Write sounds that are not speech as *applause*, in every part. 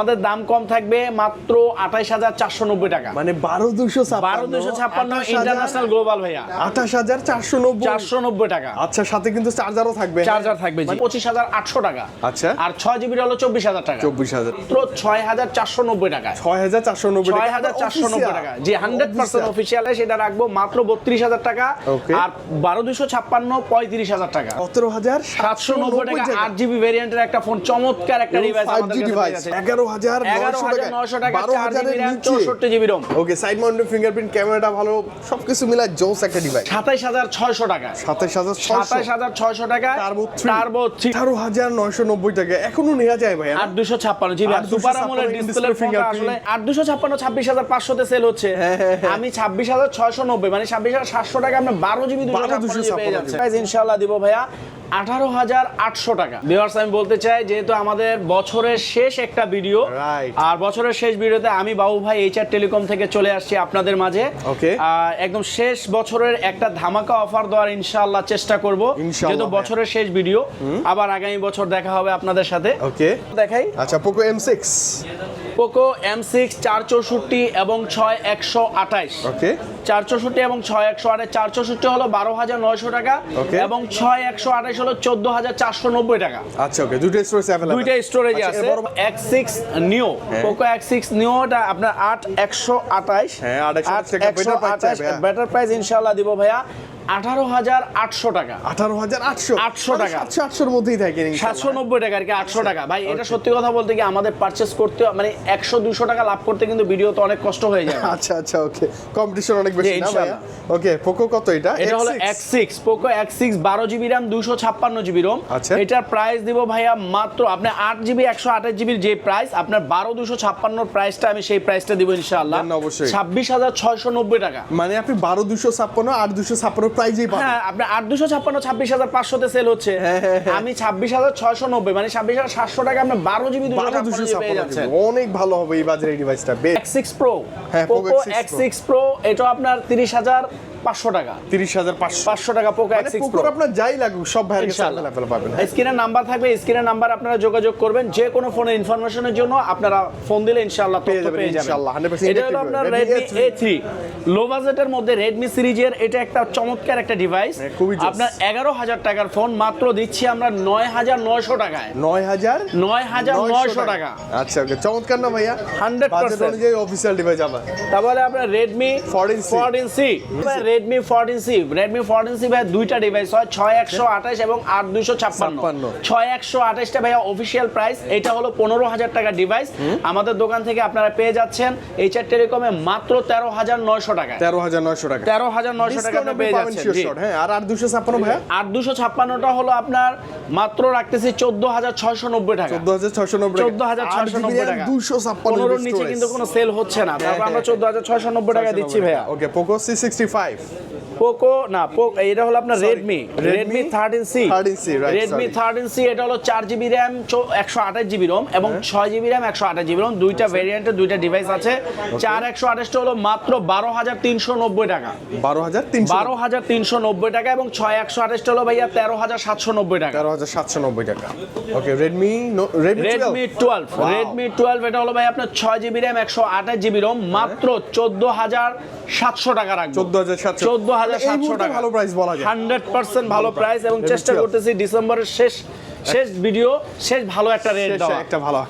আমাদের দাম কম থাকবে মাত্র আঠাইশ হাজার চারশো নব্বই টাকা। মানে বারো দুশো বারো দুশো ছাপ্পান্ন ইন্টারন্যাশনাল গ্লোবাল ভাইয়া। আঠাশ হাজার চারশো নব্বই। চারশো নব্বই টাকা। আচ্ছা সাথে কিন্তু চার্জারও থাকবে। চার্জার থাকবে পঁচিশ হাজার আটশো টাকা। আচ্ছা। আর ছয় জিবি হলো চব্বিশ হাজার টাকা। চব্বিশ হাজার। মাত্র ছয় হাজার চারশো নব্বই টাকা ছয় হাজার চারশো নব্বই ছয় হাজার চারশো নব্বই টাকা জি হান্ড্রেড পার্সেন্ট অফিসিয়াল সেটা রাখব মাত্র বত্রিশ হাজার টাকা। আর বারো দুশো ছাপ্পান্ন পঁয়ত্রিশ হাজার টাকা। সতেরো হাজার সাতশো নব্বই টাকা আট জিবি ভ্যারিয়েন্টের একটা ফোন চমৎকার একটা ডিভাইস আমাদের কাছে। এগারো হাজার এগারো টাকা বারো হাজারের চৌষট্টি GB ROM okay side mounted fingerprint ক্যামেরাটা ভালো সবকিছু মিলায় জোস একটা ডিভাইস সাতাইশ হাজার ছয়শো টাকা সাতাশ হাজার সাতাইশ হাজার ছয়শো টাকা Turbo টার্বো থ্রি হাজার নয়শো নব্বই টাকা। এখনও নেওয়া যায় ভাই আট দুশো ছাপ্পান্ন GB super AMOLED display fingerprint। আট দুশো ছাপ্পান্ন ছাব্বিশ হাজার পাঁচশোতে সেল হচ্ছে। আমি ছাব্বিশ হাজার ছয়শো নব্বই মানে ছাব্বিশ হাজার সাতশো টাকা আপনার বারো জিবি দুশো 12 পেয়ে যাচ্ছে। ইনশাল্লাহ দিব ভাইয়া। আঠারো হাজার আটশো টাকা। ভিউয়ার্স আমি বলতে চাই যেহেতু আমাদের বছরের শেষ একটা ভিডিও আর বছরের শেষ ভিডিওতে আমি বাবু ভাই এইচআর টেলিকম থেকে চলে আসছি আপনাদের মাঝে. একদম শেষ বছরের একটা ধামাকা অফার দেওয়ার ইনশাআল্লাহ চেষ্টা করব যেহেতু বছরের শেষ ভিডিও আবার আগামী বছর দেখা হবে আপনাদের সাথে। ওকে দেখাই। আচ্ছা Poco M six Poco M six চার চৌষট্টি এবং ছয় একশো আঠাইশ ওকে। চার চৌষট্টি এবং ছয় একশো আঠাশ। চার চৌষট্টি হলো বারো হাজার নয়শো টাকা এবং ছয় একশো আঠাশ হলো চোদ্দ হাজার চারশো নব্বই টাকা। আচ্ছা ওকে। দুটো স্টোরেজ অ্যাভেলেবল দুইটা স্টোরেজ আছে। এক্স সিক্স নিও হ্যাঁ। পোকো এক্স সিক্স নিওটা আপনার আট একশো আঠাইশ হ্যাঁ, 828 টাকা better price চাই ভাইয়া। বেটার প্রাইস ইনশাল্লাহ দিব ভাইয়া। আঠারো হাজার আটশো টাকা। আঠারো হাজার আটশো? 800 টাকা। সাতশো আটশোর মধ্যেই থাকে সাতশো নব্বই টাকা আর কি আটশো টাকা। ভাই এটা সত্যি কথা বলতে কি আমাদের পারচেস করতে মানে একশো দুশো টাকা লাভ করতে কিন্তু ভিডিও তো অনেক কষ্ট হয়ে যায়। *laughs* আচ্ছা আচ্ছা ওকে কম্পিটিশন অনেক বেশি না ভাইয়া? ওকে পোকো কত এটা? এটা হলো X6? X six Poco X six বারো জিবি র্যাম দুশো ছাপ্পান্ন জিবি রোম আচ্ছা। এটার প্রাইস দিব ভাইয়া মাত্র আপনার আট জিবি একশো আঠাশ জিবির যে প্রাইস আপনার বারো দুশো ছাপ্পান্নর প্রাইসটা আমি সেই প্রাইসটা দিব ইনশাআল্লাহ। অবশ্যই। ছাব্বিশ হাজার ছয়শো নব্বই টাকা। মানে আপনি বারো দুশো ছাপ্পান্ন আট দুশো ছাপ্পান্ন প্রাইজেই পাবেন হ্যাঁ আপনার আট দুশো ছাপ্পান্ন ছাব্বিশ হাজার পাঁচশোতে সেল হচ্ছে। হ্যাঁ, আমি ছাব্বিশ হাজার ছয়শো নব্বই মানে ছাব্বিশ হাজার সাতশো টাকা আপনার বারো জিবি বারো দুশো যাচ্ছেন। অনেক ভালো হবে এই বাজারে এই ডিভাইসটা এক্স সিক্স প্রো হ্যাঁ, Poco Poco X6 X six Pro এটা আপনার তিরিশ হাজার পাঁচশো টাকা। তিরিশ হাজার পাঁচশো। টাকা পোকো এক্স সিক্স প্রো আপনার যাই লাগুক সব ভাইয়ের কাছে অ্যাভেলেবল পাবেন। হ্যাঁ? স্ক্রিনের নাম্বার থাকবে স্ক্রিনের নাম্বার আপনারা যোগাযোগ করবেন। যে কোনো ফোনের ইনফরমেশনের জন্য আপনারা ফোন দিলে ইনশাআল্লাহ পেয়ে যাবেন, ইনশাআল্লাহ, এটা হলো আপনার Redmi Redmi A3 A3 লো বাজেটের মধ্যে Redmi সিরিজের এটা একটা চমৎকার একটা ডিভাইস হ্যাঁ। আপনার এগারো হাজার টাকার ফোন মাত্র দিচ্ছি আমরা নয় হাজার নয়শো টাকায়। নয় হাজার নয় হাজার নয়শো টাকা। আচ্ছা ওকে চমৎকার না ভাইয়া? 100% অনুযায়ী অফিসিয়াল ডিভাইস আমার। তারপরে আপনার Redmi 14C fourteen C Redmi fourteen C Redmi fourteen C ভাই দুইটা ডিভাইস হয় ছয় একশো আঠাশ এবং আট দুইশো ছাপ্পান্ন। ছয় একশো আঠাশটা ভাইয়া অফিসিয়াল প্রাইস এটা হলো পনেরো হাজার টাকা ডিভাইস আমাদের দোকান থেকে আপনারা পেয়ে যাচ্ছেন এইচআর টেলিকমে মাত্র তেরো হাজার নয়শো টাকা তেরো হাজার নয়শো টাকা। তেরো হাজার নয়শো টাকা পেয়ে যাচ্ছেন হ্যাঁ আর আট দুশো ছাপ্পান্ন ভাইয়া? আর দুশো ছাপ্পান্নটা হলো আপনার মাত্র রাখতেছি চোদ্দ হাজার ছয়শো নব্বই টাকা। চোদ্দ হাজার ছয়শো নব্বই চোদ্দ হাজার ছয়শো নব্বই টাকা। দুশো ছাপ্পান্ন নিচে কিন্তু কোনো সেল হচ্ছে না। তারপর আমরা চোদ্দ হাজার ছয়শো নব্বই টাকা দিচ্ছি ভাইয়া। Okay Poco C sixty five Poco না পোক এটা হলো আপনার Redmi Redmi Redmi thirteen C 13C, right, Redmi sorry. Thirteen C এটা হলো চার জিবি র্যাম একশো আঠাশ জিবি রোম এবং হ্যাঁ। ছয় জিবি র্যাম একশো আঠাশ জিবি রোম দুইটা ভেরিয়েন্টের দুইটা ডিভাইস আছে। চার একশো আঠাশটা হলো মাত্র বারো হাজার তিনশো নব্বই টাকা। বারো হাজার বারো হাজার তিনশো নব্বই টাকা এবং ছয় একশো আঠাশটা হলো ভাইয়া তেরো হাজার সাতশো নব্বই টাকা। তেরো হাজার সাতশো নব্বই টাকা। Okay Redmi Redmi Redmi twelve Redmi twelve এটা হলো ভাই আপনার ছয় জিবি র্যাম একশো আঠাশ জিবি রোম মাত্র চোদ্দ হাজার সাতশো টাকা রাখব। চোদ্দ হাজার হাজার সাতশো টাকা। ভালো প্রাইস বলা যায়। হান্ড্রেড পার্সেন্ট ভালো প্রাইস এবং চেষ্টা করতেছি ডিসেম্বরের শেষ শেষ ভিডিও শেষ ভালো একটা রেট দেওয়া। একটা ভালো।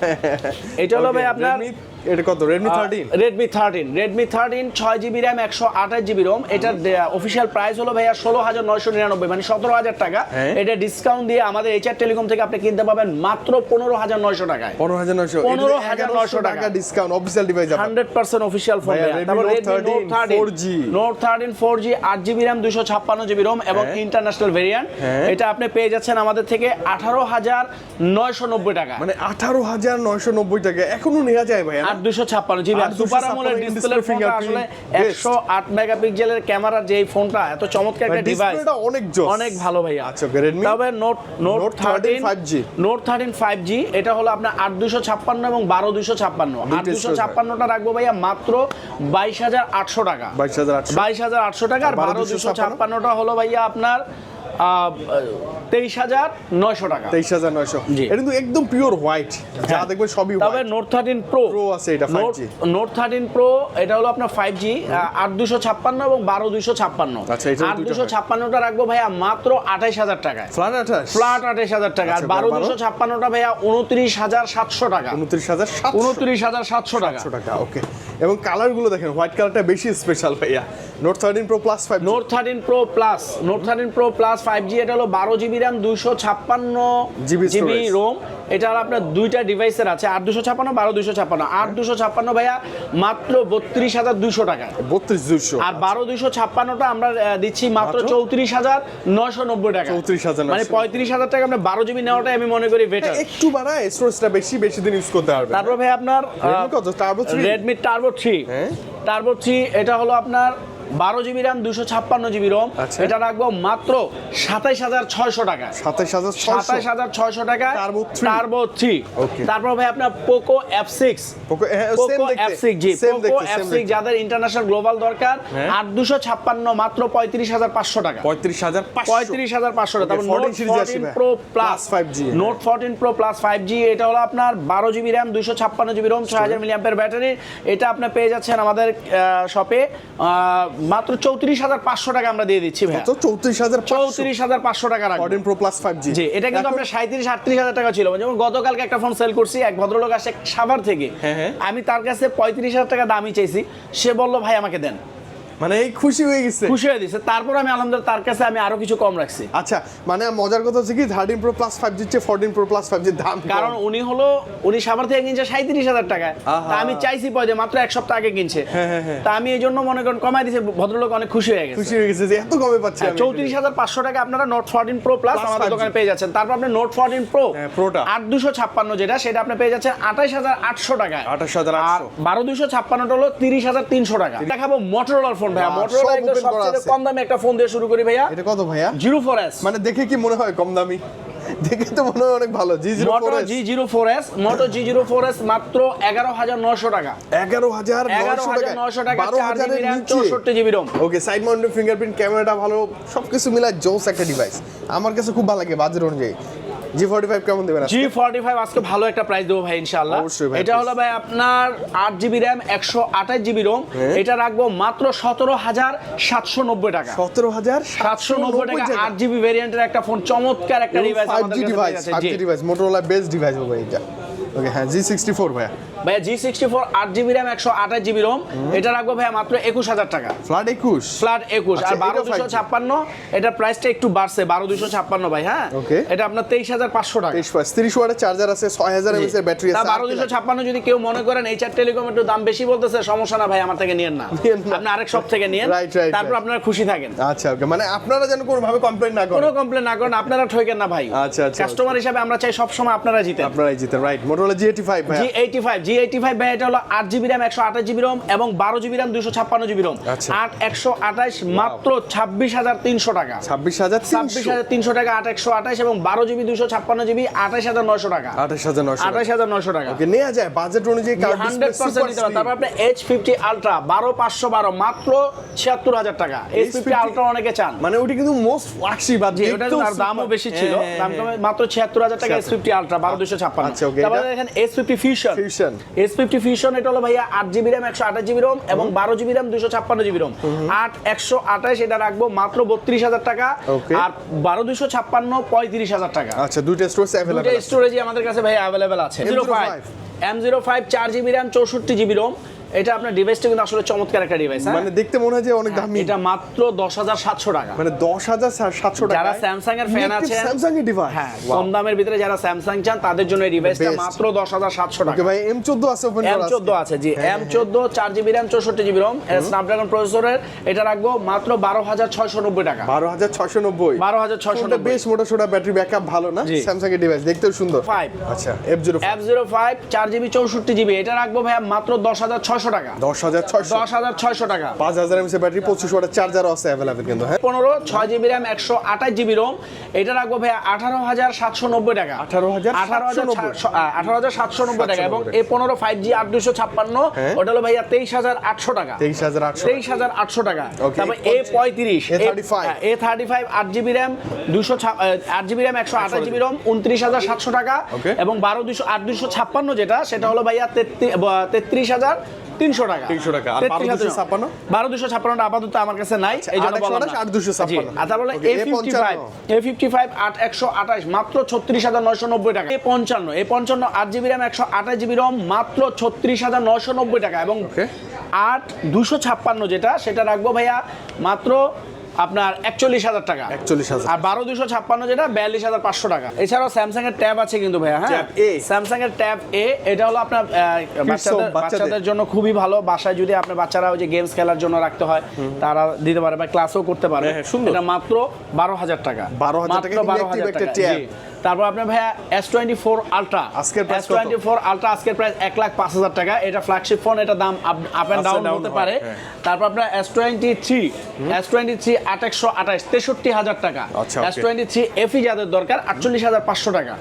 এটা হলো ভাই আপনার এটা কত? থার্টিন রেডমি থার্টিন ছয় জিবি র্যাম একশো আঠাশ জিবি রোম এটার অফিসিয়াল প্রাইস হলো ভাইয়া ষোলো হাজার নয়শো নিরানব্বই মানে সতেরো হাজার টাকা। হ্যাঁ। এটা ডিসকাউন্ট দিয়ে আমাদের এইচআর টেলিকম থেকে আপনি কিনতে পাবেন মাত্র পনেরো হাজার নয়শো টাকায়। পনেরো হাজার নয়শো। 15,900 টাকা। Discount official device hundred percent official phone ভাইয়া, Redmi Note 13 4G Note thirteen four G আট জিবি র্যাম দুশো ছাপ্পান্ন জিবি রোম এবং। ইন্টারন্যাশনাল ভেরিয়েন্ট হ্যাঁ। এটা আপনি পেয়ে যাচ্ছেন আমাদের থেকে আঠারো হাজার নয়শো নব্বই টাকা। মানে আঠারো হাজার নয়শো নব্বই টাকা। এখনও নেওয়া যায় ভাই আট দুশো ছাপ্পান্ন GB. R super AMOLED in display display আসলে একশো আট মেগাপিক্সেলের ক্যামেরার যে ফোনটা এত চমৎকার একটা ডিভাইস অনেক অনেক ভালো ভাইয়া। আচ্ছা রেডমি তবে Note Note Note 13 thirteen 5G Note thirteen five G এটা হলো আপনার আট দুশো ছাপ্পান্ন এবং বারো দুশো ছাপ্পান্ন। আট দুশো ছাপ্পান্নটা রাখব ভাইয়া মাত্র বাইশ হাজার আটশো টাকা। বাইশ হাজার আটশো। টাকা আর আর বারো 1256 দুশো ছাপ্পান্নটা হলো ভাইয়া আপনার তেইশ হাজার নয়শো টাকা। তেইশ হাজার নয়শো। এটা কিন্তু একদম পিওর হোয়াইট যা হ্যাঁ। দেখবেন সবই তবে নোট থার্টিন প্রো Pro আছে এটা 5G নোট থার্টিন প্রো এটা হলো আপনার ফাইভ জি আট দুশো ছাপ্পান্ন এবং বারো দুশো ছাপ্পান্ন। আচ্ছা, আট দুশো। ছাপ্পান্নটা রাখব ভাইয়া মাত্র আঠাইশ হাজার টাকায়। ফ্ল্যাট আঠাশ? ফ্ল্যাট আঠাইশ হাজার টাকা। আর আচ্ছা, বারো বারো? দুশো ছাপ্পান্নটা ভাইয়া উনত্রিশ হাজার সাতশো টাকা। উনত্রিশ হাজার উনত্রিশ হাজার সাতশো টাকা। টাকা ওকে। এবং কালারগুলো দেখেন হোয়াইট কালারটা বেশি স্পেশাল ভাইয়া। Note thirteen Pro Plus five Note thirteen Pro Plus Note thirteen Pro Plus five G এটা হলো বারো জিবি র্যাম দুইশো ছাপ্পান্ন GB জিবি রোম এটা আপনার দুইটা ডিভাইসের আছে আট দুশো ছাপ্পান্ন বারো দুশো ছাপ্পান্ন। আট দুশো ছাপ্পান্ন ভাইয়া মাত্র বত্রিশ হাজার দুইশো টাকা। বত্রিশ দুশো আর বারো দুইশো ছাপ্পান্নটা আমরা দিচ্ছি মাত্র? চৌত্রিশ হাজার নয়শো নব্বই টাকা। 34,990 মানে পঁয়ত্রিশ হাজার টাকা আপনার বারো জিবি নেওয়াটাই আমি মনে করি বেটার একটু বাড়ায় স্টোরেজটা বেশি বেশি দিন ইউজ করতে পারবে তারপর ভাই আপনার Redmi কত? রেডমি টার্বো থ্রি হ্যাঁ। টার্বো থ্রি এটা হলো আপনার বারো জিবি র্যাম দুশো ছাপ্পান্ন জিবি রোম আচ্ছা। এটা রাখব মাত্র সাতাইশ হাজার ছয়শো টাকা। সাতাইশ হাজার সাতাইশ হাজার ছয়শো টাকা। টার্বো থ্রি তারপর ভাই আপনার Poco F six Poco F six G Poco F six যাদের ইন্টারন্যাশনাল গ্লোবাল দরকার। হ্যাঁ। আট দুশো ছাপ্পান্ন মাত্র পঁয়ত্রিশ হাজার পাঁচশো টাকা। পঁয়ত্রিশ হাজার পঁয়ত্রিশ হাজার পাঁচশো টাকা। তারপর 14 note fourteen Pro plus 5G, হ্যাঁ। Note fourteen Pro Plus five G এটা হলো আপনার বারো জিবি র্যাম দুশো ছাপ্পান্ন জিবি রোম ছয় হাজার মিলিয়াম্পের ব্যাটারি এটা আপনি পেয়ে যাচ্ছেন আমাদের শপে মাত্র চৌত্রিশ হাজার পাঁচশো টাকা আমরা দিয়ে দিচ্ছি ভাই চৌত্রিশ হাজার চৌত্রিশ হাজার পাঁচশো টাকা fourteen Pro Plus five G G এটা কিন্তু আমরা সাঁত্রিশ আটত্রিশ হাজার টাকা ছিল। যেমন গতকালকে একটা ফোন সেল করছি এক ভদ্রলোক আসে সাভার থেকে। হ্যাঁ, হ্যাঁ। আমি তার কাছে পঁয়ত্রিশ হাজার টাকা দামি চাইছি। সে বলল ভাই আমাকে দেন। মানে এই খুশি হয়ে গেছে। খুশি হয়ে দিছে। তারপর আমি আলহামদুলিল্লাহ তার কাছে আমি আরও কিছু কম রাখছি। আচ্ছা মানে মজার কথা হচ্ছে কি থার্টিন প্রো প্লাস ফাইভ জির চেয়ে ফোরটিন প্রো প্লাস ফাইভ জির দাম কারণ উনি হলো উনি সাভার থেকে কিনছে সাঁত্রিশ হাজার টাকায়। তা আমি চাইছি পয়দে মাত্র এক সপ্তাহ আগে কিনছে। হ্যাঁ, হ্যাঁ, হ্যাঁ। তা আমি এই জন্য মনে করেন কমাই দিয়েছি ভদ্রলোক অনেক খুশি হয়ে গেছে। খুশি হয়ে গেছে যে এত কমে পাচ্ছি আমি। চৌত্রিশ হাজার পাঁচশো টাকা আপনারা নোট ফোরটিন প্রো প্লাস আমাদের দোকানে পেয়ে যাচ্ছেন। তারপর আপনি নোট ফোরটিন প্রো প্রোটা। আট দুশো ছাপ্পান্ন যেটা সেটা আপনি পেয়ে যাচ্ছেন আঠাশ হাজার আটশো টাকায়। 28,800 আর বারো দুশো ছাপ্পান্নটা হলো তিরিশ হাজার তিনশো টাকা। দেখাবো মোটরোলার ফোন ভাইয়া মোটরোলা একদম সবচেয়ে কম দামে একটা ফোন দিয়ে শুরু করি ভাইয়া। এটা কত ভাইয়া? জিরো ফোর এস মানে দেখে কি মনে হয় কম দামি? দেখে তো মনে হয় অনেক ভালো। G zero Moto G zero four S Moto G zero four S মাত্র এগারো হাজার নশো টাকা। এগারো হাজার এগারো হাজার নশো টাকা চার জিবি র্যাম চৌষট্টি GB ROM okay side mounted fingerprint ক্যামেরাটা ভালো। সবকিছু মিলায় জোস একটা ডিভাইস আমার কাছে খুব ভালো লাগে বাজার অনুযায়ী। জি ফোর্টি ফাইভ কেমন দিবেন জি ফর্টি আজকে ভালো একটা প্রাইস দেবো ভাই ইনশাআল্লাহ। এটা হলো ভাই আপনার আট জিবি র্যাম একশো আঠাশ জিবি রোম হ্যাঁ। এটা রাখব মাত্র সতেরো হাজার সাতশো নব্বই টাকা। সতেরো হাজার সাতশো নব্বই টাকা আট জিবি ভেরিয়েন্টের একটা ফোন চমৎকার একটা ডিভাইস আমাদের কাছে আছে জি। ডিভাইস মোটরোলা বেস ডিভাইস হবে এটা। ওকে হ্যাঁ জি সিক্সটি ফোর ভাইয়া জি সিক্সটি ফোর আট জিবি র্যাম একশো আঠাশ জিবি রোম এটা রাখব ভাইয়া মাত্র একুশ হাজার টাকা। ফ্ল্যাট একুশ? ফ্ল্যাট একুশ। আচ্ছা, আর বারো দুশো ছাপ্পান্ন এটা প্রাইসটা একটু বাড়ছে বারো দুশো ছাপ্পান্ন ভাই হ্যাঁ? এটা আপনার তেইশ হাজার পাঁচশো টাকা। তিরিশ ওয়াটের চার্জার আছে ছয় হাজার এমএস এর ব্যাটারি আছে বারো দুশো ছাপ্পান্ন যদি কেউ মনে করেন এইচআর টেলিকম একটু দাম বেশি বলতেছে সমস্যা না ভাই আমার থেকে নিয়েন না। আপনি আরেক সব থেকে নিয়েন তারপর আপনারা খুশি থাকেন। আচ্ছা ওকে মানে আপনারা যেন কোনোভাবে কমপ্লেন না কোনো কমপ্লেন না করেন আপনারা ঠকেন না ভাই। আচ্ছা, আচ্ছা, কাস্টমার হিসাবে আমরা চাই সব সময় আপনারা জিতেন। আপনারাই জিতেন right Motorola G eighty five G eighty five G eighty five ভাই এটা হলো আট জিবি র্যাম একশো আঠাশ জিবি রোম এবং বারো জিবি র্যাম দুশো ছাপ্পান্ন জিবি রোম। আট একশো আঠাশ মাত্র ছাব্বিশ হাজার তিনশো টাকা। ছাব্বিশ হাজার ছাব্বিশ হাজার তিনশো টাকা আট একশো আঠাশ এবং বারো জিবি দুশো ছাপ্পান্ন জিবি আঠাশ হাজার নয়শো টাকা। আঠাশ হাজার নশো আঠাশ হাজার নয়শো টাকা। ওকে নেওয়া যায়। বাজেট অনুযায়ী হান্ড্রেড পার্সেন্ট নিতে পারেন তারপর আপনি এইচ ফিফটি আলট্রা বারো পাঁচশো বারো মাত্র ছিয়াত্তর হাজার টাকা। এইচ ফিফটি আলট্রা অনেকে চান। মানে ওটি কিন্তু মোস্ট ফ্ল্যাগশিপ আর দেখতেও দামও বেশি ছিল। হ্যাঁ, দাম হ্যাঁ, মাত্র ছিয়াত্তর হাজার টাকা এস ফিফটি আলট্রা বারো দুশো ছাপ্পান্ন। আচ্ছা, তারপরে? দেখেন S fifty Fusion. S fifty Fusion এটা হলো ভাইয়া আট জিবি র্যাম একশো আঠাশ জিবি রোম এবং বারো জিবি র্যাম দুশো ছাপ্পান্ন জিবি রোম আট একশো আঠাশ এটা রাখব মাত্র বত্রিশ হাজার টাকা। আর বারো দুশো ছাপ্পান্ন পঁয়ত্রিশ হাজার টাকা। আচ্ছা দুইটা স্টোরেজ দুটো অ্যাভেলেবল স্টোরেজই আমাদের কাছে ভাই অ্যাভেলেবেল আছে। Zero five M zero five চার জিবি র্যাম চৌষট্টি জিবি রোম এটা আপনার ডিভাইসটা কিন্তু আসলে চমৎকার একটা ডিভাইস মানে দেখতে মনে হয় যে অনেক দামি। এটা মাত্র দশ হাজার সাতশো টাকা। মানে দশ হাজার সাতশো টাকা যারা স্যামসাং এর ফ্যান আছেন স্যামসাং এর ডিভাইস হ্যাঁ কম দামের ভিতরে যারা স্যামসাং চান তাদের জন্য এই ডিভাইসটা. মাত্র দশ হাজার সাতশো টাকা। ওকে ভাই এম চোদ্দ আছে ওপেন এম চোদ্দ আছে। জি। চোদ্দ চার জিবি র্যাম চৌষট্টি জিবি রোম স্ন্যাপড্রাগন প্রসেসরের এটা রাখব মাত্র বারো হাজার ছয়শো নব্বই টাকা। বারো হাজার ছয়শো নব্বই। বারো হাজার ছয়শো ফোনটা বেশ মোটা সোটা ব্যাটারি ব্যাকআপ ভালো না? স্যামসাং এর ডিভাইস দেখতেও সুন্দর। ফাইভ আচ্ছা F zero F zero five চার জিবি চৌষট্টি জিবি এটা রাখব ভাইয়া মাত্র দশ হাজার ছয়শো টাকা দশ হাজার ছয়শো। দশ হাজার ছয়শো টাকা। পাঁচ হাজার এমসি ব্যাটারি পঁচিশ ওয়াটের চার্জারও আছে অ্যাভেলেবেল কিন্তু হ্যাঁ? পনেরো ছয় জিবি র্যাম একশো আঠাশ জিবি রোম এটা রাখব ভাই আঠারো হাজার সাতশো নব্বই টাকা। 18,790 আঠারো হাজার আঠারো হাজার সাতশো নব্বই টাকা। এবং এ পনেরো ফাইভ জি আট দুশো ছাপ্পান্ন হ্যাঁ। ওটা হলো ভাইয়া তেইশ হাজার আটশো টাকা। তেইশ হাজার আটশো তেইশ হাজার আটশো টাকা। তারপর এ পঁয়ত্রিশ এ থার্টি ফাইভ আট জিবি র্যাম দুশো আট জিবি র্যাম একশো আঠাশ জিবি রোম উনত্রিশ হাজার সাতশো টাকা। এবং বারো দুশো আট দুশো ছাপ্পান্ন যেটা সেটা হলো ভাইয়া তেত্রিশ হাজার তিনশো টাকা। 300 টাকা। আর 33,000 12,256? বারো দুশো ছাপ্পান্নটা আপাতত আমার কাছে নাই। এই জন্য 828, বললাম না। 8,256 আর তারপরে A fifty five A fifty five আট একশো আঠাশ মাত্র ছত্রিশ হাজার নয়শো নব্বই টাকা। এ পঞ্চান্ন এ পঞ্চান্ন আট জিবি র্যাম একশো আঠাশ জিবি রম মাত্র ছত্রিশ হাজার নয়শো নব্বই টাকা। এবং আট দুশো ছাপ্পান্ন যেটা সেটা রাখব ভাইয়া মাত্র আপনার একচল্লিশ হাজার টাকা। 41,000 আর বারো দুশো ছাপ্পান্ন যেটা বিয়াল্লিশ হাজার পাঁচশো টাকা। এছাড়াও স্যামসাং এর ট্যাব আছে কিন্তু ভাইয়া হ্যাঁ? স্যামসাং এর ট্যাব এ এটা হলো আপনার বাচ্চাদের জন্য খুবই ভালো। বাসায় যদি আপনার বাচ্চারা ওই যে গেমস খেলার জন্য রাখতে হয় তারা দিতে পারে বা ক্লাসও করতে পারে। হ্যাঁ, হ্যাঁ, এটা মাত্র বারো হাজার টাকা। বারো হাজার টাকা বারো হাজার টাকা। তারপর আপনার ভাইয়া এস টোয়েন্টি ফোর আলট্রা আজকের এস টোয়েন্টি ফোর আলট্রা আজকের প্রাইস এক লাখ পাঁচ হাজার টাকা। এটা ফ্ল্যাগশিপ ফোন এটা দাম আপ অ্যান্ড ডাউন হতে পারে। হ্যাঁ। তারপর আপনার S twenty three S twenty three আট একশো আঠাশ তেষট্টি হাজার টাকা। এস টোয়েন্টি থ্রি এফি যাদের দরকার আটচল্লিশ হাজার পাঁচশো টাকা।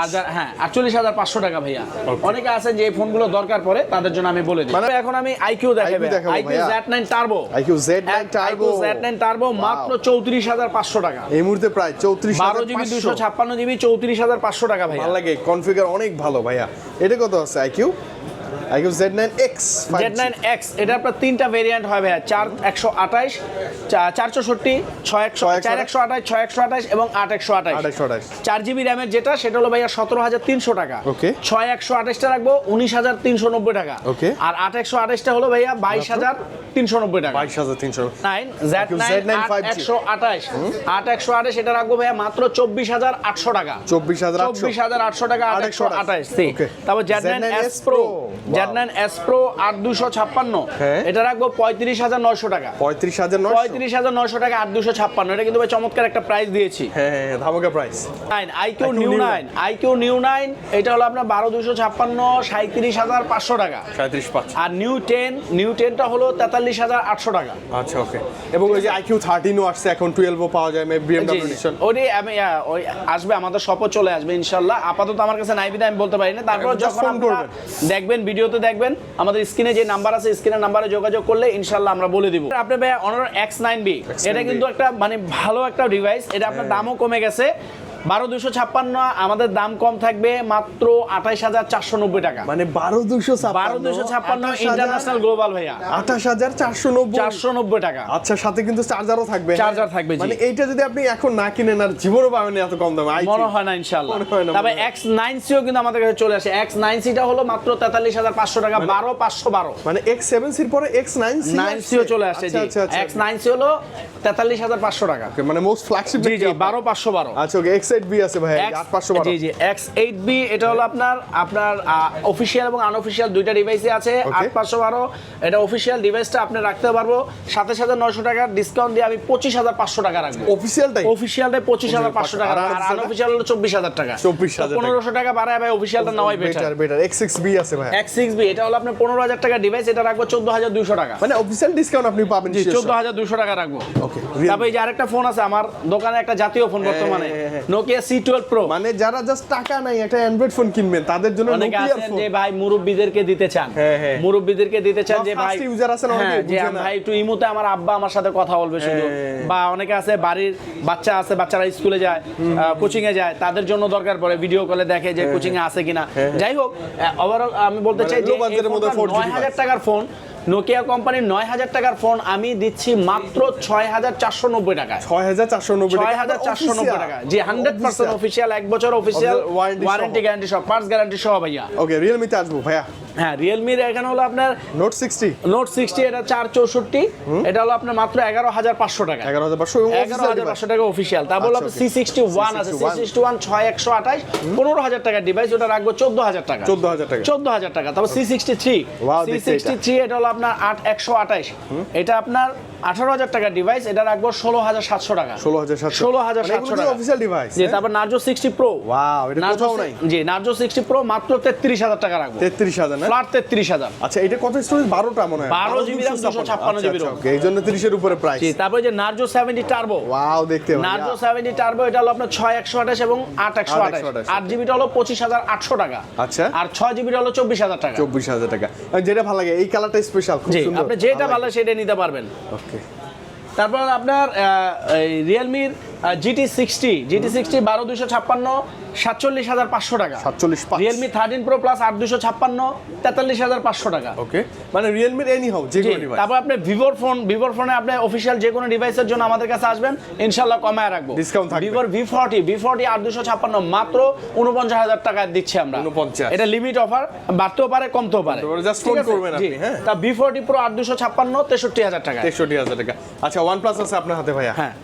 হাজার হ্যাঁ আটচল্লিশ হাজার পাঁচশো টাকা ভাইয়া। অনেকে আছে যে এই ফোনগুলো দরকার পড়ে তাদের জন্য আমি বলে দিই। মানে- এখন আমি আইকিউ দেখাবো iQOO Z nine Turbo IQ Z9 Turbo। Z nine Turbo মাত্র চৌত্রিশ হাজার পাঁচশো টাকা। এই মুহূর্তে প্রায় চৌত্রিশ বারো জিবি দুশো ছাপ্পান্ন জিবি চৌত্রিশ হাজার পাঁচশো টাকা ভাই লাগে কনফিগার অনেক ভালো ভাইয়া। এটা কত আছে iQOO iQOO Z nine X Z nine X এটা আপনার তিনটা ভেরিয়েন্ট হয় ভাইয়া। চার একশো আঠাইশ চার চৌষট্টি ছয় একশো চার একশো আঠাশ ছয় একশো আঠাশ এবং আট একশো আঠাশ আঠাশশো আঠাশ চার জিবি র্যামের যেটা সেটা হলো ভাইয়া সতেরো হাজার তিনশো টাকা। Okay. ছয় একশো আঠাশটা রাখব উনিশ হাজার তিনশো নব্বই টাকা। Okay. আর আট একশো আঠাশটা হলো ভাইয়া বাইশ হাজার তিনশো নব্বই টাকা। বাইশ হাজার তিনশো। Nine Z IQ nine Z9 আট 5G একশো আঠাশ আট একশো আঠাশ এটা রাখব ভাইয়া মাত্র চব্বিশ হাজার আটশো টাকা। চব্বিশ হাজার আটশো। চব্বিশ হাজার আটশো টাকা আট একশো আঠাশ তারপর Z nine Z9 S Pro Z nine S Pro আট দুশো ছাপ্পান্ন। এটা রাখব পঁয়ত্রিশ হাজার নয়শো টাকা। পঁয়ত্রিশ হাজার পঁয়ত্রিশ হাজার নয়শো টাকা আট দুশো ছাপ্পান্ন এটা কিন্তু ভাই চমৎকার একটা প্রাইস দিয়েছি। হ্যাঁ হ্যাঁ হ্যাঁ, ধামাকা price nine iQOO Neo nine iQOO Neo nine এটা হলো আপনার বারো দুশো ছাপ্পান্ন সাঁত্রিশ হাজার পাঁচশো টাকা। সাঁত্রিশ পাঁচ আর নিউ টেন নিউ টেনটা হলো তেতাল্লিশ হাজার আটশো টাকা। আচ্ছা ওকে এবং ওই যে আইকিউ থার্টিনও আসছে এখন টুয়েলভও পাওয়া যায় বিএমডব্লিউ এডিশন ওটি আমি ওই আসবে আমাদের শপও চলে আসবে ইনশাল্লাহ। আপাতত আমার কাছে নাই বিধায় আমি বলতে পারি না তারপর যখন। দেখবেন ভিডিওতে দেখবেন আমাদের স্ক্রিনে যে নাম্বার আছে স্ক্রিনের নাম্বারে যোগাযোগ করলে ইনশাল্লাহ আমরা বলে দিব। আপনি ভাই অনার এক্স নাইন বি এটা কিন্তু একটা মানে ভালো একটা ডিভাইস এটা আপনার হ্যাঁ। দামও কমে গেছে। বারো দুশো ছাপ্পান্ন আমাদের দাম কম থাকবে মাত্র আঠাইশ হাজার চারশো নব্বই টাকা। মানে বারো দুশো বারো দুশো ছাপ্পান্ন ইন্টারন্যাশনাল গ্লোবাল ভাইয়া। আঠাশ হাজার চারশো নব্বই। চারশো নব্বই টাকা। আচ্ছা সাথে কিন্তু চার্জারও থাকবে। Charger থাকবে, মানে এইটা যদি আপনি এখন না কিনেন আর জীবনও পাবেন এত কম দামে। মনে হয় না ইনশাল্লাহ মনে তবে মনে। এক্স নাইন সিও কিন্তু আমাদের কাছে চলে আসে। এক্স নাইন সিটা হলো মাত্র তেতাল্লিশ হাজার পাঁচশো টাকা বারো পাঁচশো বারো। মানে এক্স সেভেন সির পরে এক্স নাইন সি নাইন সিও চলে আসে জি। আচ্ছা আচ্ছা এক্স নাইন সি হলো তেতাল্লিশ হাজার পাঁচশো টাকা। মানে মোস্ট ফ্ল্যাগশিপ জি জি বারো পাঁচশো বারো। আচ্ছা ওকে এক্স এইট বি আছে ভাই আট পাঁচশো বারো। জি জি এক্স এইট বি এটা হলো আপনার আপনার অফিসিয়াল এবং আনঅফিসিয়াল দুইটা ডিভাইসই আছে Okay. আট পাঁচশো বারো। এটা অফিসিয়াল ডিভাইসটা আপনি রাখতে পারব। সাতাশ হাজার নয়শো টাকার ডিসকাউন্ট দিয়ে আমি পঁচিশ হাজার পাঁচশো টাকা রাখব। পঁচিশ হাজার পাঁচশো টাকা আর? আনঅফিসিয়াল হলো চব্বিশ হাজার টাকা। 24,000 টাকা। পনেরোশো টাকা বাড়ায় ভাই অফিসিয়ালটা নেওয়াই better better better X six B আছে ভাই। এক্স সিক্স বি এটা হলো আপনার পনেরো হাজার টাকা ডিভাইস এটা রাখব চোদ্দ হাজার দুশো টাকা। মানে অফিসিয়াল ডিসকাউন্ট আপনি পাবেন জি sure, চোদ্দ sure। হাজার দুশো টাকা রাখব। Okay, তারপরে এই যে আরেকটা ফোন আছে আমার দোকানে একটা জাতীয় ফোন বর্তমানে। মানে যারা জাস্ট টাকা নাই একটা ফোন কিনবেন তাদের জন্য অনেকে ফোন যে ভাই মুরব্বীদেরকে দিতে চান। হ্যাঁ, হ্যাঁ। মুরব্বীদেরকে দিতে চান যে ভাই user আছেন অনেকে, হ্যাঁ, যে ভাই একটু ইমুতে আমার আব্বা আমার সাথে কথা বলবে শুধু। বা অনেকে আছে বাড়ির বাচ্চা আছে বাচ্চারা স্কুলে যায় কোচিং এ যায় তাদের জন্য দরকার পড়ে ভিডিও কলে দেখে যে কোচিং এ আছে কিনা। যাই হোক ওভারঅল আমি বলতে মানে চাই যে low budget এর মধ্যে 4G নয় হাজার টাকার ফোন নোকিয়া কোম্পানির নয় হাজার টাকার ফোন আমি দিচ্ছি মাত্র ছয় হাজার চারশো নব্বই টাকা ছয় হাজার চারশো নব্বই ছয় হাজার চারশো নব্বই টাকা। জি হান্ড্রেড পার্সেন্ট অফিসিয়াল এক বছর অফিসিয়াল ওয়ারেন্টি গ্যারান্টি সব পার্টস গ্যারান্টি সহ ভাইয়া। ওকে রিয়েলমিতে আসব ভাইয়া। হ্যাঁ রিয়েলমির এখানে হলো আপনার নোট সিক্সটি নোট সিক্সটি এটা চার চৌষট্টি। এটা হলো আপনার মাত্র এগারো হাজার পাঁচশো টাকা। এগারো হাজার পাঁচশো এগারো হাজার পাঁচশো টাকা অফিসিয়াল তারপর হলো সি সিক্সটি ওয়ান আছে। সি সিক্সটি ওয়ান ছয় একশো আঠাশ। পনেরো হাজার টাকার ডিভাইস ওটা রাখব চোদ্দ হাজার টাকা। 14,000 টাকা। চোদ্দ হাজার টাকা। তারপর C sixty three C sixty three এটা হলো আপনার আট একশো আঠাশ এটা আপনার আঠারো হাজার টাকার ডিভাইস এটা রাখব ষোলো হাজার সাতশো টাকা। ষোলো হাজার ষোলো হাজার সাতশো টাকা। অফিসিয়াল ডিভাইস জি তারপর নার্জো সিক্সটি প্রো ওয়াও এটা নার্জো কোথাও নাই। জি নার্জো সিক্সটি প্রো মাত্র তেত্রিশ হাজার টাকা রাখব। তেত্রিশ হাজার না? ফ্ল্যাট তেত্রিশ হাজার। আচ্ছা এটা কত স্টোরেজ বারোটা মনে হয়। 12 GB RAM, 256 GB ROM। ওকে এই জন্য তিরিশের উপরে প্রাইস জি তারপরে যে নার্জো সেভেন্টি টার্বো ওয়াও দেখতে নার্জো সেভেন্টি টার্বো এটা হলো আপনার ছয় একশো আঠাশ এবং আট একশো আঠাশ। 828 আট জিবিটা হলো পঁচিশ হাজার আটশো টাকা। আচ্ছা। আর ছয় জিবিটা হলো চব্বিশ হাজার টাকা। চব্বিশ হাজার টাকা। যেটা ভালো লাগে এই কালারটা স্পেশাল খুব জি সুন্দর। আপনি যেটা ভালো সেটা নিতে পারবেন। ওকে। তারপর আপনার এই রিয়েলমির জিটি সিক্সটি জিটি সিক্সটি বারো দুশো ছাপ্পান্ন সাতচল্লিশ হাজার পাঁচশো টাকা। সাতচল্লিশ রিয়েলমি থার্টিন প্রো প্লাস আট দুশো ছাপ্পান্ন তেতাল্লিশ হাজার পাঁচশো টাকা। ওকে মানে রিয়েলমির এনি হোক যে কোনো তারপর আপনি ভিভোর ফোন ভিভোর ফোনে আপনি অফিসিয়াল যে কোনো ডিভাইসের জন্য আমাদের কাছে আসবেন ইনশাল্লাহ কমায় রাখব। Discount থাকবে। ভিভোর ভি ফর্টি ভি ফর্টি আট দুশো ছাপ্পান্ন মাত্র উনপঞ্চাশ হাজার টাকা দিচ্ছি আমরা। 49 এটা লিমিট অফার বাড়তেও পারে কমতেও পারে। phone আছে? করবেন আপনি, হ্যাঁ। তা ভি ফর্টি প্রো আট দুশো ছাপ্পান্ন তেষট্টি হাজার টাকা তেষট্টি হাজার টাকা। আচ্ছা ওয়ান প্লাস আছে আপনার হাতে ভাইয়া? হ্যাঁ।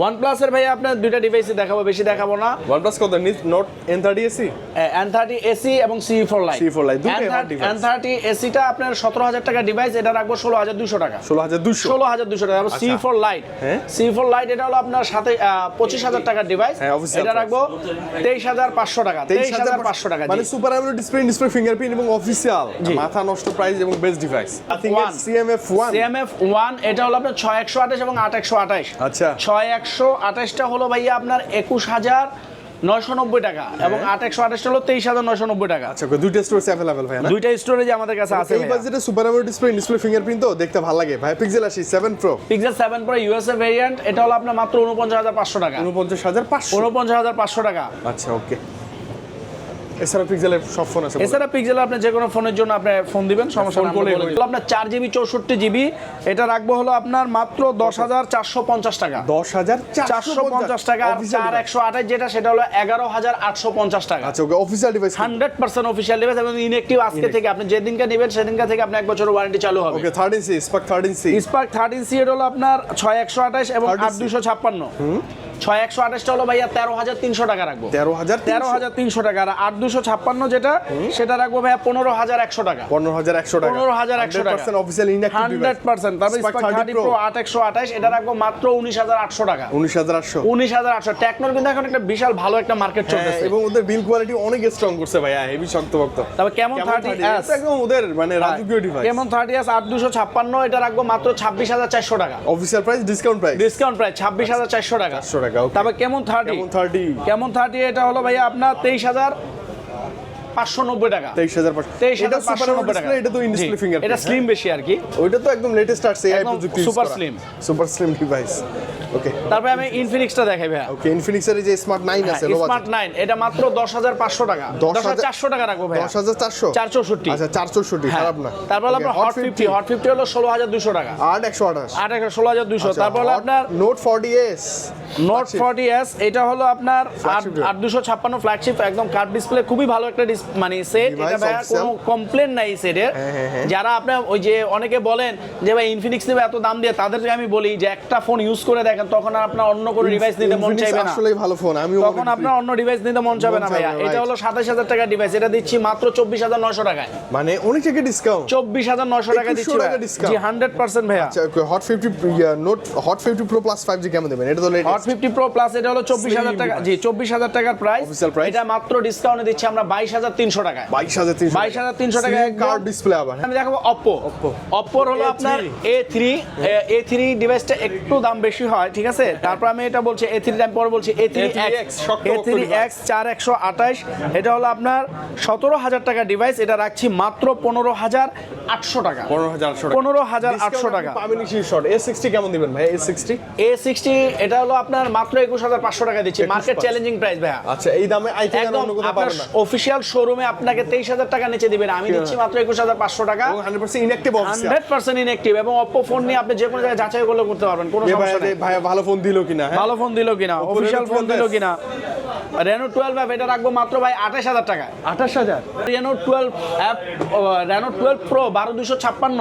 ওয়ান প্লাসের ভাই আপনার দুইটা ডিভাইসই দেখাবো বেশি দেখাবো না। ওয়ান প্লাস কত Nord N thirty SE N thirty SE এবং C four Lite C4 Lite, দুটোই hot device। এন থার্টি এসিটা আপনার সতেরো হাজার টাকা ডিভাইস এটা রাখব ষোলো হাজার দুশো টাকা। ষোলো হাজার দুশো? ষোলো হাজার দুশো টাকা C four Lite. C four Lite এটা হলো আপনার সাথে পঁচিশ হাজার টাকার ডিভাইস হ্যাঁ, এটা রাখব তেইশ হাজার পাঁচশো টাকা তেইশ হাজার পাঁচশো টাকা মানে super AMOLED display display fingerprint এবং অফিসিয়াল মাথা নষ্ট প্রাইস এবং best device. CMF one CMF one এটা হলো আপনার ছয় একশো আঠাশ এবং আট একশো আঠাশ। আচ্ছা। ছয় একশো আঠাশটা হলো ভাইয়া আপনার একুশ হাজার নয়শো নব্বই টাকা এবং আট একশো আঠাশটা হলো তেইশ হাজার নয়শো নব্বই টাকা। আচ্ছা দুইটা স্টোরেজ অ্যাভেলেবল ভাই দুইটা স্টোরেজ আমাদের কাছে আছে এই বাজেটে super AMOLED display display fingerprint তো দেখতে ভালো লাগে ভাই পিক্সেল আসি 7 Pro Pixel seven Pro USA variant এটা হলো আপনার মাত্র উনপঞ্চাশ হাজার পাঁচশো টাকা। উনপঞ্চাশ হাজার পাঁচশো। উনপঞ্চাশ হাজার পাঁচশো টাকা। আচ্ছা ওকে। এছাড়া পিক্সেলের সব ফোন আছে এছাড়া পিক্সেল আপনি যে কোনো ফোনের জন্য আপনি ফোন দিবেন সমস্যা ফোন করলে আপনার চার জিবি চৌষট্টি জিবি এটা রাখব হলো আপনার মাত্র দশ হাজার চারশো পঞ্চাশ টাকা। দশ হাজার চারশো পঞ্চাশ টাকা আর চার একশো আঠাশ যেটা সেটা হলো এগারো হাজার আটশো পঞ্চাশ টাকা। আচ্ছা okay official device hundred percent official device এবং ইনএক্টিভ আজকে থেকে আপনি যেদিনকে নেবেন সেদিনকে থেকে আপনি এক বছর ওয়ারেন্টি চালু হবে। Okay thirteen C spark thirteen C spark thirteen C হলো আপনার ছয় একশো আঠাশ এবং আট দুশো ছাপ্পান্ন। ছয় একশো আঠাশটা হলো ভাইয়া তেরো হাজার তিনশো টাকা রাখব। তেরো হাজার তেরো হাজার তিনশো টাকা আর আট দুশো ছাপ্পান্ন যেটা সেটা রাখব ভাইয়া পনেরো হাজার একশো টাকা। পনেরো হাজার একশো টাকা। পনেরো হাজার একশো টাকা। Official hundred percent. তারপরে Spark স্পার্ক 30 থার্টি প্রো আট একশো আঠাশ এটা রাখব মাত্র উনিশ হাজার আটশো টাকা। উনিশ হাজার আটশো। উনিশ হাজার আটশো। টেকনোর কিন্তু এখন একটা বিশাল ভালো একটা মার্কেট হ্যাঁ, এবং ওদের বিল কোয়ালিটি অনেক স্ট্রং করছে ভাইয়া হেভি শক্তভক্ত তবে কেমন থার্টি একদম ওদের মানে রাজকীয় ডিভাইস কেমন থার্টি এস আট দুশো ছাপ্পান্ন এটা রাখব মাত্র ছাব্বিশ হাজার চারশো টাকা। Official price discount price discount price ছাব্বিশ হাজার চারশো টাকা। চারশো টাকা। Okay। তারপর কেমন থার্টি কেমন থার্টি কেমন থার্টি এটা হলো ভাইয়া আপনার তেইশ হাজার পাঁচশো নব্বই টাকা। তেইশ হাজার তেইশ এটা হাজার পাঁচশো নব্বই টাকা। এটা তো ইন ফিঙ্গার এটা স্লিম বেশি আর কি। ওইটা তো একদম লেটেস্ট আসছে super slim। Super slim device okay তারপরে আমি ইনফিনিক্সটা দেখাই ভাইয়া। ওকে ইনফিনিক্সের যে স্মার্ট 9 আছে স্মার্ট নাইন এটা মাত্র দশ হাজার পাঁচশো টাকা। দশ হাজার চারশো টাকা রাখব চারশো? চার চৌষট্টি আচ্ছা চার চৌষট্টি খারাপ না। তারপর আপনার হট ফিফটি হট ফিফটি হলো ষোলো হাজার দুশো টাকা। আট একশো আঠাশ। আট একশো ষোলো হাজার দুশো। তারপর হলো আপনার note forty S note forty S এটা হলো আপনার Flagship আট দুশো ছাপ্পান্ন ফ্ল্যাগশিপ একদম কার্ড ডিসপ্লে খুবই ভালো একটা মানে সেট এটা ভাইয়া কোনো কমপ্লেন নাই সেটের হ্যাঁ, হ্যাঁ, হ্যাঁ। যারা আপনার ওই যে অনেকে বলেন যে ভাই ইনফিনিক্স নেবে এত দাম দিয়ে তাদেরকে আমি বলি যে একটা ফোন ইউজ করে দেখেন তখন আর আপনার অন্য কোনো ডিভাইস নিতে মন চাইবে না। আসলেই ভালো ফোন আমি তখন আপনার অন্য ডিভাইস নিতে মন চাবে না ভাইয়া। এটা হলো সাতাশ হাজার টাকা ডিভাইস এটা দিচ্ছি মাত্র চব্বিশ হাজার নয়শো টাকায়। মানে অনেক টাকা ডিসকাউন্ট চব্বিশ হাজার নয়শো টাকা দিচ্ছি। জি হান্ড্রেড পার্সেন্ট ভাইয়া। আচ্ছা hot fifty note hot fifty pro plus five G কেমন দেবেন? এটা তো hot latest fifty pro plus এটা হলো চব্বিশ হাজার Slim টাকা জি চব্বিশ হাজার টাকার প্রাইস? এটা মাত্র ডিসকাউন্টে দিচ্ছি আমরা বাইশ হাজার তিনশো টাকায়। বাইশ হাজার তিনশো বাইশ হাজার তিনশো টাকা একদম। কার্ড ডিসপ্লে আবার হ্যাঁ? আমি দেখাবো অপ্পো Oppo। অপ্পোর হলো আপনার এ থ্রি এ থ্রি ডিভাইসটা একটু দাম বেশি হয়। ঠিক আছে? তারপর আমি এটা বলছি এ থ্রি টাইম পরে বলছি A three X A three X চার একশো আঠাশ। এটা হলো আপনার সতেরো হাজার টাকা ডিভাইস এটা রাখছি মাত্র পনেরো হাজার আটশো টাকা। পনেরো হাজার আটশো টাকা। এ সিক্সটি কেমন দিবেন ভাই এ সিক্সটি এ সিক্সটি এটা হলো আপনার মাত্র একুশ হাজার পাঁচশো টাকা দিচ্ছি। মার্কেট চ্যালেঞ্জিং প্রাইস ভাইয়া। আচ্ছা এই দামে একদম আপনার অফিসিয়াল শোরুমে আপনাকে তেইশ হাজার টাকা নিচে দিবেন। আমি দিচ্ছি মাত্র একুশ হাজার পাঁচশো টাকা। Hundred percent inactive hundred percent inactive এবং অপ্পো ফোন নিয়ে আপনি যে কোনো জায়গায় যাচাই করলে করতে পারবেন কোনো সমস্যা নেই। ভাই ভালো ফোন দিলো কিনা হ্যাঁ? ভালো ফোন দিল কিনা অফিসিয়াল ফোন দিল কিনা। রেনো টুয়েলভ অ্যাপ এটা রাখব মাত্র ভাই আঠাশ হাজার টাকায়। আঠাশ হাজার? Reno twelve F Reno twelve pro বারো দুশো ছাপ্পান্ন।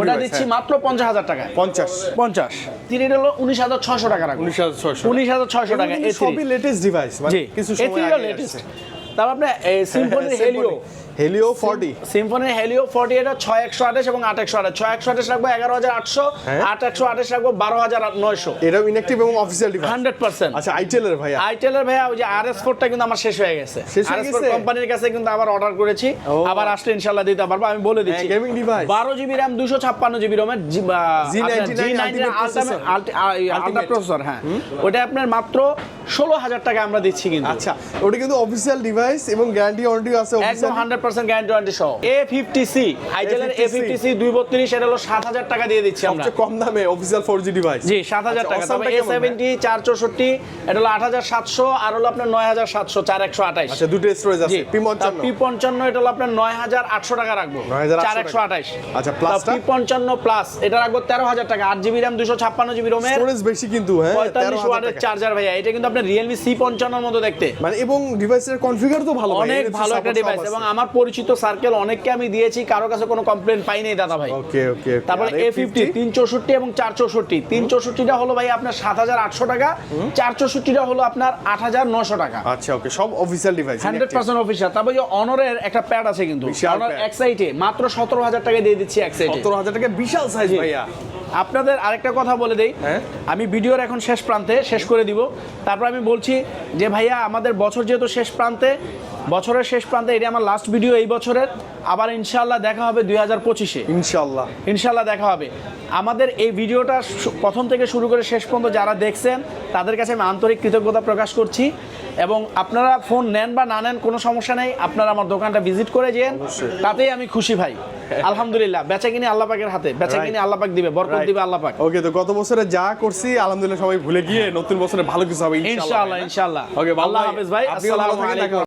ওটা দিচ্ছি হ্যাঁ। মাত্র পঞ্চাশ হাজার টাকায়। পঞ্চাশ। পঞ্চাশ। তিনি হলো উনিশ হাজার ছশো টাকা রাখব। উনিশ হাজার ছয়শো। উনিশ হাজার ছয়শো টাকা এ সবই লেটেস্ট ডিভাইস মানে জি। কিছু লেটেস্ট তারপর আপনার সিম্ফনি হেলিও হেলিও ফর্টি সিম্ফনির হেলিও ফর্টি এটা ছয় একশো আঠাশ এবং আট একশো আঠাশ। ছয় একশো আঠাশ রাখব এগারো হাজার আটশো হ্যাঁ। আট একশো আঠাশ রাখব বারো হাজার নয়শো। এটাও ইনঅ্যাক্টিভ এবং অফিসিয়াল ডিভাইস হান্ড্রেড পার্সেন্ট। আচ্ছা আইটেলের ভাইয়া। আইটেলের ভাইয়া ওই যে আর এস ফোরটা কিন্তু আমার শেষ হয়ে গেছে। হয়ে? কোম্পানির কাছে কিন্তু আবার অর্ডার করেছি। আবার আসলে ইনশাল্লাহ দিতে পারব আমি বলে দিচ্ছি। গেমিং ডিভাইস বারো জিবি র্যাম দুশো ছাপ্পান্ন GB G99 processor। Ultra Ultimate। Processor হ্যাঁ। ওটা আপনার মাত্র ষোলো হাজার টাকা আমরা দিচ্ছি কিন্তু। আচ্ছা ওটা কিন্তু অফিসিয়াল ডিভাইস এবং গ্যারান্টি ওয়ারেন্টিও আছে একদম officially। Hundred percent guarantee warranty সহ এ ফিফটি সি আইটেলের এ ফিফটি সি দুই বত্রিশ এটা হলো সাত হাজার টাকা দিয়ে দিচ্ছি আমরা। সবচেয়ে কম দামে অফিসিয়াল ফোর জি ডিভাইস জি সাত হাজার টাকা। তবে এ সেভেন্টি চার চৌষট্টি এটা হলো আট হাজার সাতশো আর হলো আপনার নয় হাজার সাতশো চার একশো আঠাইশ আচ্ছা দুটো স্টোরেজ আছে পি পঞ্চান্ন। পি পঞ্চান্ন এটা হলো আপনার নয় হাজার আটশো টাকা রাখব। 9,800 চার একশো আঠাইশ আচ্ছা, plus টা? পি পঞ্চান্ন প্লাস এটা রাখব তেরো হাজার টাকা। স্টোরেজ বেশি কিন্তু হ্যাঁ পঁয়তাল্লিশ 13,000 ওয়াটের চার্জার ভাইয়া এটা কিন্তু আপনার রিয়েলমি সি পঞ্চান্নর মতো দেখতে। মানে এবং ডিভাইসের কনফিগার তো ভালো অনেক ভালো একটা ডিভাইস এবং আমার পরিচিত সার্কেল অনেককে আমি দিয়েছি কারও কাছে কোনো কমপ্লেন পাই নাই দাদা ভাই ওকে ওকে। তারপরে এ ফিফটি তিন চৌষট্টি এবং চার চৌষট্টি। তিন চৌষট্টিটা হলো ভাই আপনার সাত হাজার আটশো টাকা চার চৌষট্টিটা হলো আপনার আট হাজার নশো টাকা। আচ্ছা ওকে সব official device hundred percent official তারপর অনরের একটা প্যাড আছে কিন্তু। অনর pad। এক সাইটে মাত্র সতেরো হাজার টাকা দিয়ে দিচ্ছি এক সাইটে সত্তর হাজার টাকা বিশাল সাইজ ভাইয়া। আপনাদের আরেকটা কথা বলে দেই। হ্যাঁ? আমি ভিডিওর এখন শেষ প্রান্তে শেষ করে দিব। তারপর আমি বলছি যে ভাইয়া আমাদের বছর যেহেতু শেষ প্রান্তে বছরের শেষ প্রান্তে এটা আমার লাস্ট ভিডিও এই বছরের। আবার ইনশাল্লাহ দেখা হবে দুই হাজার পঁচিশে। ইনশাল্লাহ ইনশাল্লাহ দেখা হবে। আমাদের এই ভিডিওটা প্রথম থেকে শুরু করে শেষ পর্যন্ত যারা দেখছেন তাদের কাছে আমি আন্তরিক কৃতজ্ঞতা প্রকাশ করছি। এবং আপনারা ফোন নেন বা না নেন কোনো সমস্যা নেই। আপনারা আমার দোকানটা ভিজিট করে যেন তাতেই আমি খুশি ভাই। আলহামদুলিল্লাহ। বেচা কিনে আল্লাহ পাকের হাতে। বেচা কিনে আল্লাহ পাক দিবে। বরকত দিবে আল্লাহ পাক ওকে তো গত বছরে যা করছি আলহামদুলিল্লাহ সবাই ভুলে গিয়ে নতুন বছরে ভালো কিছু হবে ইনশাআল্লাহ ইনশাআল্লাহ ওকে আল্লাহ হাফেজ ভাই আসসালামু আলাইকুম।